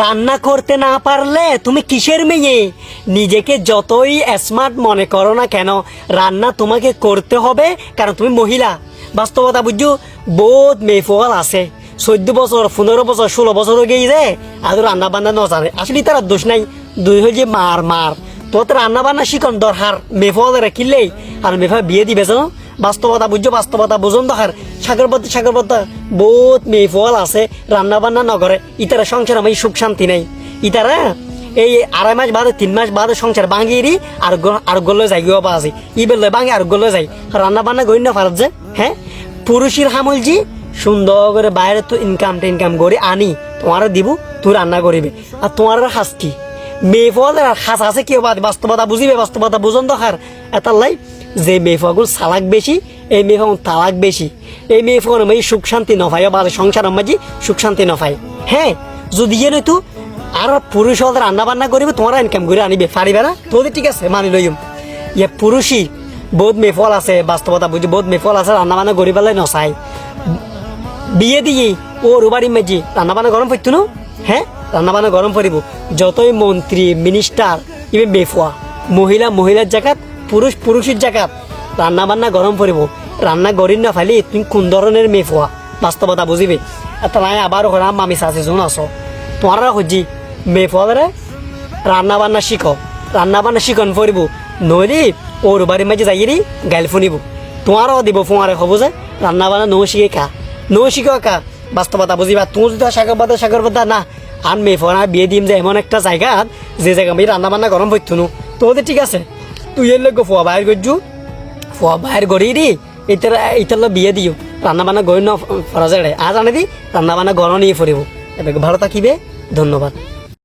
রান্না করতে না পারলে তুমি কিসের মেয়ে? নিজেকে যতই স্মার্ট মনে করো না কেন, রান্না তোমাকে করতে হবে কারণ তুমি মহিলা। বাস্তবতা বুঝছ? বহুত মেয়ে আছে। চোদ্দ বছর, পনেরো বছর, ষোলো বছর হয়ে গিয়ে আর রান্না বান্না ন আসলে তার দোষ নাই। দুই হয়ে যে মার। মার তো রান্না বান্না শিখন দরকার মেফল রাখিলেই আর মেফা বিয়ে দিবে জানো? বাস্তবতা বুঝছ বাস্তবতা বুঝুন দরকার সাগরবদ্ধ সাগরবদ্ধ বহুত মেফল আছে রান্না বান্না নগরে ইতারা সংসার আমি সুখ শান্তি নেই। ইতারা এই আড়াই মাস বাদে, তিন মাস বাদে সংসার ভাঙিয়ে আর আর গলে যাই গিয়ে আছে ই বেলে ভাঙে আর গলে যাই রান্না বান্না না পারত যে হ্যাঁ পুরুষের হামল জি সুন্দর করে বাইরে তো ইনকাম টিনকাম করে আনি তোমার দিব তুই রান্না করিবে আর তোমার শাস্তি। মেফল হাস আছে কেউ বাস্তবতা বুঝিবে বাস্তবতা বুঝন দরকার এটার লাই যে মেফাগুল সালাক বেশি, এই মেফাগুল তালাক বেশি। এই মেফাগুল আমি সুখ শান্তি নফাই বা সংসার মাঝি সুখ শান্তি নফাই হ্যাঁ যদি এ নয়তো আর পুরুষ হলে রান্না বান্না করিবে, তোমার ইনকাম করে আনিবে, পারিবে না? তোদের ঠিক আছে, মানি লইম। ইয়ে পুরুষই, বহুত মেফল আছে, বাস্তবতা বুঝি, বহুত মেফল আছে রান্না বান্না করি পেলাই নচাই বিয়ে দিয়ে ও রুবারি মেজি রান্না বান্না গরম পড়তো না? হ্যাঁ রান্না বান্না গরম পড়িব। যতই মন্ত্রী মিনিস্টার ইভেন বেফুয়া, মহিলা, মহিলার জায়গাত পুরুষ পুরুষের জায়গাত রান্না বান্না গরম পড়িব রান্না গরিব না ফালি তুমি কোন ধরনের মেয়ে মেফুয়া বাস্তবতা বুঝিবে নাই আবার ওখানে মামি চাচি যোন আছো। তোমার খুঁজি মেফুয়ারে রান্না বান্না শিখো রান্না বান্না শিখন পড়িব নইলে ওর বাড়ি মাঝে যাইরি গাইল ফুনিব তোমারও দিব ফোঁয়ারে হব যে রান্না বান্না নৌ শিখে খা নৌ শিখো কা। বাস্তবতা বুঝিবা তুই যদি সাগর বাদা সাগর বাদা না আর মেয়ে ফোনা বিয়ে দিম যে, এমন একটা জায়গা যে জায়গা আমি রান্না বান্না গরম নু তোদের ঠিক আছে। তুই এর লোক ফোয়া বাইর করছু ফোয়া বাইর করি রি এটার এটার বিয়ে দিও। রান্না বান্না গই ন ফরাজে আজ আনে দি, রান্না বান্না গরম নিয়ে ফরিব। এবার ভালো থাকিবে। ধন্যবাদ।